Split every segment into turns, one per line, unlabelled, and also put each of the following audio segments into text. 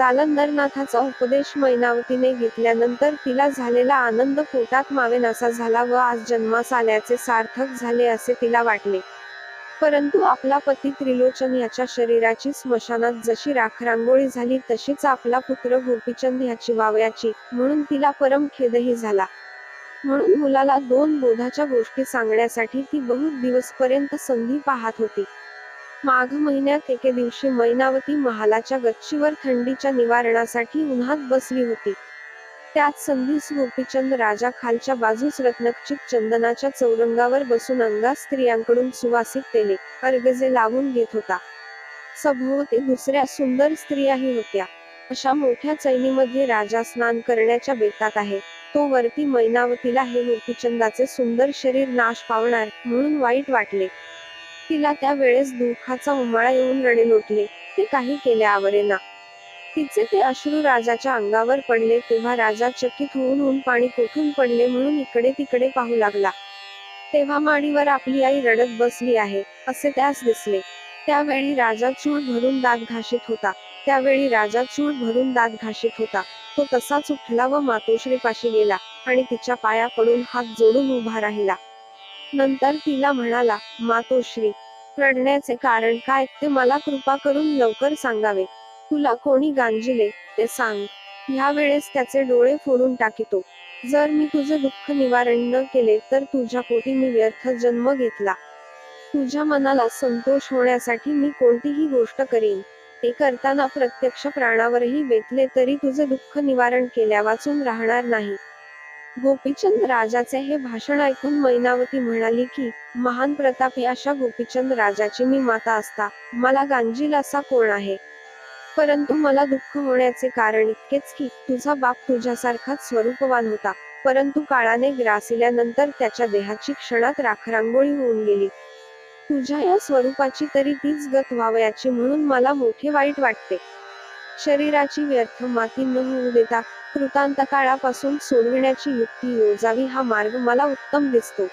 जालंधरनाथाचा उपदेश मैनावतीने घेतल्यानंतर तिला झालेला आनंद पोटात मावेनासा झाला व आज जन्मास आल्याचे सार्थक झाले असे तिला वाटले. परंतु आपला पती त्रिलोचन याच्या शरीराची स्मशानात जशी राखरांगोळी झाली तशीच आपला पुत्र गोपीचंद याची वावयाची म्हणून तिला परम खेदही झाला. म्हणून मुलाला दोन बोधाच्या गोष्टी सांगण्यासाठी ती बहुत दिवसपर्यंत संधी पाहत होती. माघ महिन्यात एके दिवशी मैनावती महालाच्या गच्चीवर थंडीच्या निवारणासाठी उन्हात बसली होती. त्यात संधीस गोपीचंद राजा खालच्या बाजूस रत्नक्षित चंदनाच्या चौरंगावर बसून अंगा स्त्रियांकडून सुवासिक तेले अर्गजे लावून घेत होता. सभोवती दुसऱ्या सुंदर स्त्रियाही होत्या. अशा मोठ्या चैनीमध्ये राजा स्नान करण्याच्या बेतात आहे. तो वरती मैनावतीला हे गोपीचंदाचे सुंदर शरीर नाश पावणार म्हणून वाईट वाटले. तिला त्या वेळेस दुःखाचा उमाळा येऊन रडे लोटले ते काही केले आवरेना तिचे ते अश्रू राजाच्या अंगावर पडले तेव्हा राजा चकित होऊन ऊन पाणी कोठून पडले म्हणून इकडे तिकडे पाहू लागला. तेव्हा माडीवर आपली आई रडत बसली आहे असे त्यास दिसले. त्यावेळी राजा चूळ भरून दात घाशीत होता. त्यावेळी राजा चूळ भरून दात घाशीत होता. तो तसाच उठला व मातोश्रीपाशी गेला आणि तिच्या पाया पडून हात जोडून उभा राहिला. नंतर तिला म्हणाला मातोश्री रडण्याचे कारण काय? ते मला कृपा करून लवकर सांगावे. तुला कोणी गांजिले? ते सांग. ह्या वेळेस त्याचे डोळे फोडून टाकितो. जर मी तुझे दुःख निवारण न केले तर तुझ्या पोटी मी व्यर्थ जन्म घेतला. तुझ्या मनाला संतोष होण्यासाठी मी कोणतीही गोष्ट करीन. ते करताना प्रत्यक्ष प्राणावरही बेतले तरी तुझे दुःख निवारण केल्या वाचून राहणार नाही. गोपीचंद राजाचे हे भाषण ऐकून मैनावती म्हणाली की महान प्रतापी अशा गोपीचंद राजाची मी माता असता. मला गांजील असा कोण आहे? परंतु मला दुःख होण्याचे कारण इतकेच की तुझा बाप तुझ्यासारखाच स्वरूपवान होता. परंतु काळाने ग्रासिल्यानंतर त्याच्या देहाची क्षणात राखरांगोळी होऊन गेली. तुझ्या या स्वरूपाची तरी तीच गत व्हावयाची म्हणून मला मोठे वाईट वाटते. शरीराची व्यर्थ माती न होऊ देता कृतांत काळापासून सोडविण्याची युक्ती योजावी हा मार्ग मला उत्तम दिसतो.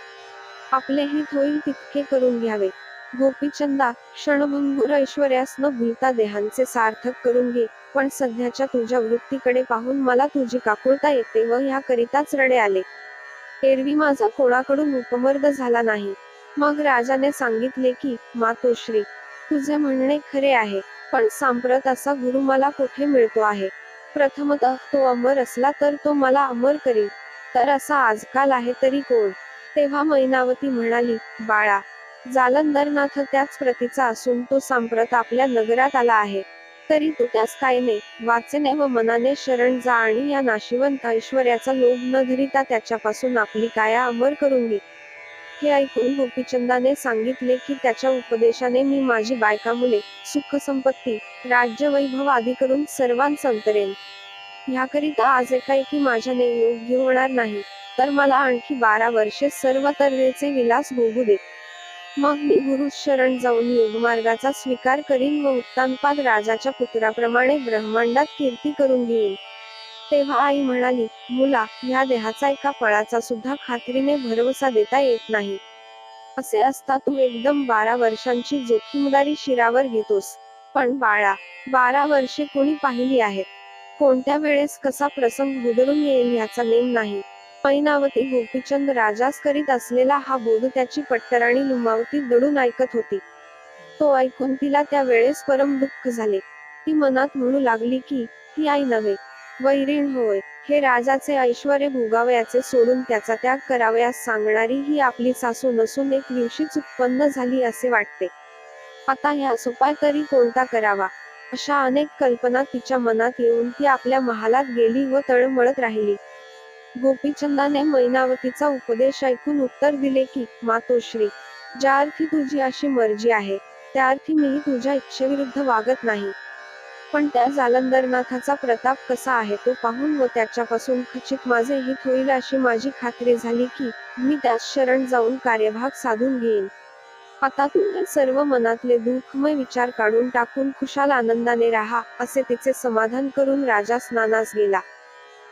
आपले हित होईल तितके करून घ्यावे. गोपीचंदा क्षणभंगुर ऐश्वर्यास न भूलता देहांचे सार्थक करून घे पण सध्याच्या तुझ्या वृत्तीकडे पाहून मला तुझी काकुळता येते व ह्याकरिताच रडे आले. एरवी माझा कोणाकडून उपमर्द झाला नाही. मग राजाने सांगितले की मातोश्री तुझे म्हणणे खरे आहे पण सांप्रत असा गुरु मला कुठे मिळतो आहे? प्रथमत तो अमर असला तर तो मला अमर करील. तर असा आजकाल आहे तरी कोण? तेव्हा मैनावती म्हणाली बाळा जालंधरनाथ त्याच प्रतीचा असून तो सांप्रत आपल्या नगरात आला आहे. तरी तू त्यास कायने वाचने व मनाने शरण जा आणि या नाशिवंत ऐश्वर्याचा लोभ न धरिता त्याच्यापासून आपली काया अमर करून घे. हे ऐकून गोपीचंदाने सांगितले की त्याच्या उपदेशाने मी माझी बायका मुले सुख संपत्ती राज्य वैभव आदी करून सर्वांच अंतरेन. ह्याकरिता आज एकाएकी माझ्याने योग्य होणार नाही तर मला आणखी बारा वर्षे सर्व तऱ्हेचे विलास भोगू दे. मग मी गुरु शरण जाऊन योगमार्गाचा स्वीकार करीन व उत्तानपाद राजाच्या पुत्राप्रमाणे ब्रह्मांडात कीर्ती करून घेईन. तेव्हा आई म्हणाली मुला ह्या देहाचा एका फळाचा सुद्धा खात्रीने भरवसा देता येत नाही. असे असता तू एकदम बारा वर्षांची जोखीमदारी शिरावर घेतोस. पण बाळा बारा वर्षे कोणी पाहिली आहेत? कोणत्या वेळेस कसा प्रसंग गुदरून येईल ह्याचा नेम नाही. पैनावती गोपीचंद राजास करीत असलेला हा बोध त्याची पट्टराणी लुमावती दडून ऐकत होती. तो ऐकून तिला त्या वेळेस परम दुःख झाले. ती मनात म्हणू लागली की ही आई नव्हे. वैरीण होय हे राजाचे ऐश्वर भोगावयाचे सोडून त्याचा त्याग करावयास सांगणारी ही आपली सासू नसून एक दिवशीच उत्पन्न झाली असे वाटते. आता ह्या उपाय तरी कोणता करावा? अशा अनेक कल्पना तिच्या मनात येऊन ती आपल्या महालात गेली व तळमळत राहिली. गोपीचंदाने मैनावतीचा उपदेश ऐकून उत्तर दिले की मातोश्री ज्या अर्थी तुझी अशी मर्जी आहे त्या अर्थी मी तुझ्या इच्छेविरुद्ध वागत नाही. पण त्या जालंदरनाथाचा प्रताप कसा आहे तो पाहून व त्याच्यापासून खचित माझे हित होईल अशी माझी खात्री झाली की मी त्यास शरण जाऊन कार्यभाग साधून घेईन. आता तू सर्व मनातले दुःखमय विचार काढून टाकून खुशाल आनंदाने राहा असे तिचे समाधान करून राजा स्नानास गेला.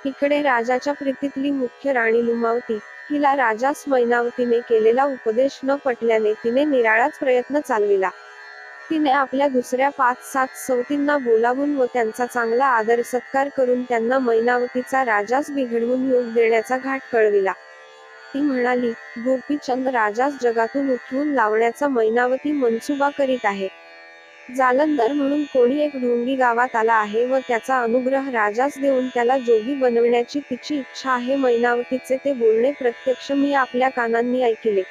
इकडे राजाच्या प्रीतीतली मुख्य राणी लुमावती हिला राजास मैनावतीने केलेला उपदेश न पटल्याने तिने निराळाच प्रयत्न चालविला. तिने आपल्या दुसऱ्या पाच सात सवतींना बोलावून व त्यांचा चांगला आदर सत्कार करून त्यांना मैनावतीचा राजास बिघडवून योग देण्याचा घाट कळविला. ती म्हणाली गोपीचंद राजास जगातून उठवून लावण्याचा मैनावती मनसुबा करीत आहे. जालंधर म्हणून कोणी एक ढोंगी गावात आला आहे व त्याचा अनुग्रह राजास देऊन त्याला जोगी बनवण्याची तिची इच्छा आहे मैनावतीचे ते बोलणे प्रत्यक्ष मी आपल्या कानांनी ऐकले.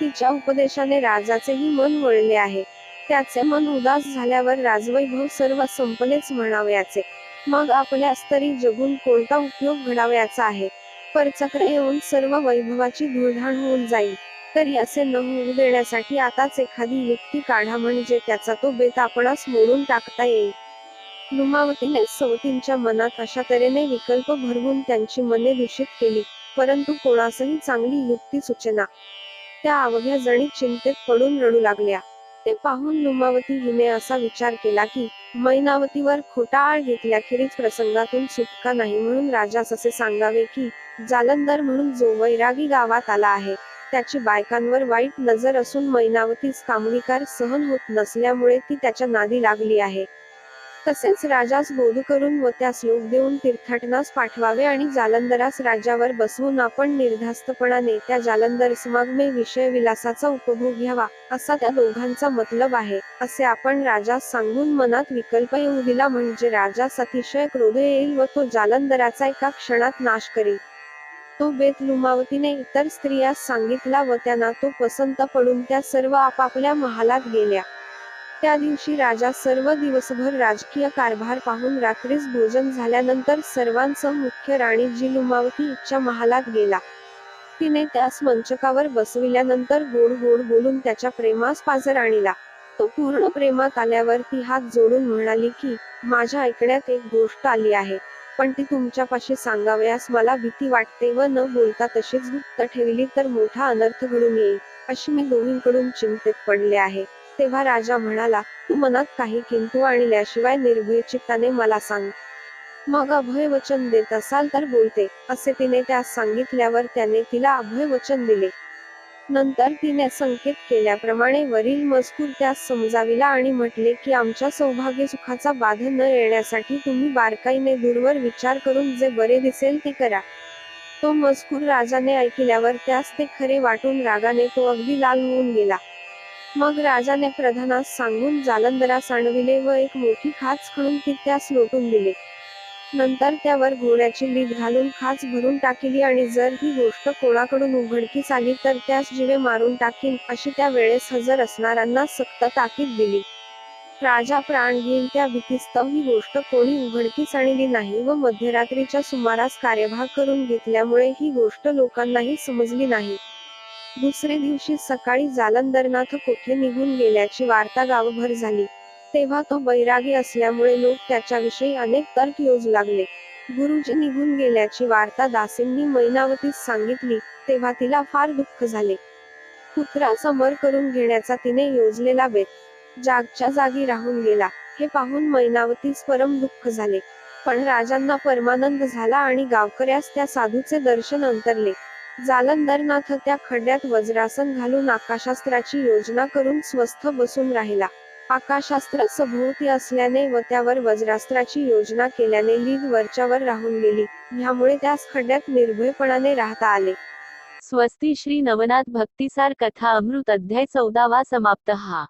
तिच्या उपदेशाने राजाचेही मन वळले आहे. त्याचे मन उदास झाल्यावर राजवैभव सर्व संपलेच म्हणावयाचे. मग आपल्यास तरी जगून कोणता उपयोग घडावयाचा आहे? परचक्र येऊन सर्व वैभवाची धुळधाण होऊन जाईल. तरी असे न होऊ देण्यासाठी आताच एखादी युक्ती काढा म्हणजे त्याचा तो बेत आपणास मोडून टाकता येईल. लुमावतीने सवतींच्या मनात अशा तऱ्हेने विकल्प भरवून त्यांची मने दूषित केली परंतु कोणासही चांगली युक्ती सूचना. त्या अवघ्या जणी चिंतेत पडून रडू लागल्या. ते पाहून लुमावती हिने असा विचार केला की मैनावतीवर खोटा आळ घेतल्याखेरीज प्रसंगातून सुटका नाही म्हणून राजास असे सांगावे की जालंधर म्हणून जो वैरागी गावात आला आहे त्याची बायकांवर वाईट नजर असून मैनावतीस कामविकार सहन होत नसल्यामुळे ती त्याच्या नादी लागली आहे. तसेच राजास बोध करून व त्यास योग देऊन तीर्थाटनास पाठवावे आणि जालंधरास राजावर बसवून आपण निर्धास्तपणाने त्या जालंधर समागमे विषय विलासाचा उपभोग घ्यावा असा त्या दोघांचा मतलब आहे असे आपण राजास सांगून मनात विकल्प येऊ दिला म्हणजे राजास अतिशय क्रोध येईल व तो जालंधराचा एका क्षणात नाश करेल. तो बेत लुमावतीने इतर स्त्रियास सांगितला व त्यांना तो पसंत पडून त्या सर्व आपापल्या महालात गेल्या. त्या दिवशी राजा सर्व दिवसभर राजकीय कारभार पाहून रात्रीस भोजन झाल्यानंतर सर्वांसह मुख्य राणी जी लुमावती इच्छा महालात गेला. तिने त्यास मंचकावर बसविल्यानंतर गोड गोड बोलून त्याच्या प्रेमास पाजर आणला. तो पूर्ण प्रेमात आल्यावर ती हात जोडून म्हणाली की माझ्या ऐकण्यात एक गोष्ट आली आहे. पण ती तुमच्यापाशी सांगावयास मला भीती वाटते व न बोलता तशीच गुप्त ठेवली तर मोठा अनर्थ घडून येईल अशी मी दोन्हीकडून चिंतेत पडले आहे. तेव्हा राजा म्हणाला तू मनात काही किंतु आणल्याशिवाय निर्भय चित्ताने मला सांग. मग अभय वचन देत असाल तर बोलते असे तिने त्यास सांगितल्यावर त्याने तिला अभय वचन दिले. नंतर तिने संकेत केल्याप्रमाणे वरील मजकूर त्यास समजाविला आणि म्हटले की आमच्या सौभाग्य सुखाचा बाध न येण्यासाठी तुम्ही बारकाईने दूरवर विचार करून जे बरे दिसेल ते करा. तो मजकूर राजाने ऐकल्यावर त्यास ते खरे वाटून रागाने तो अगदी लाल होऊन गेला. मग राजाने प्रधानास सांगून जालंधरास आणविले व एक मोठी खाच खणून ती त्यास लोटून दिले. नंतर त्यावर घोड्याची लीद घालून खाच भरून टाकली आणि जर ही गोष्ट कोणाकडून उघडकीस आली तर त्यास जीवे मारून टाकीन अशी त्या वेळेस हजर असणाऱ्यांना सक्त ताकीद दिली. राजा प्राण घेईल त्या भीतीस्तव ही गोष्ट कोणी उघडकीस आणली नाही व मध्यरात्रीच्या सुमारास कार्यभाग करून घेतल्यामुळे ही गोष्ट लोकांनाही समजली नाही. दुसरे दिवशी सकाळी जालंदरनाथ कोठे निघून गेल्याची वार्ता गावभर झाली. तेव्हा तो बैरागी असल्यामुळे लोक त्याच्याविषयी अनेक तर्क योजू लागले. गुरुजी निघून गेल्याची वार्ता दासींनी मैनावतीस सांगितली तेव्हा तिला फार दुःख झाले. पुत्रा समर करून घेण्याचा तिने योजलेला बेत जागच्या जागी राहून गेला हे पाहून मैनावतीस परम दुःख झाले. पण राजांना परमानंद झाला आणि गावकऱ्यास त्या साधूचे दर्शन अंतरले. जालंधरनाथ त्या खड्ड्यात वज्रासन घालून आकाशास्त्राची योजना करून स्वस्थ बसून राहिला. आकाशास्त्र सभोवती असल्याने व त्यावर वज्रास्त्राची योजना केल्याने लीग वरच्यावर राहून गेली. ह्यामुळे त्यास खड्ड्यात निर्भयपणाने राहता आले.
स्वस्ती श्री नवनाथ भक्तिसार कथा अमृत अध्याय चौदावा समाप्त हा.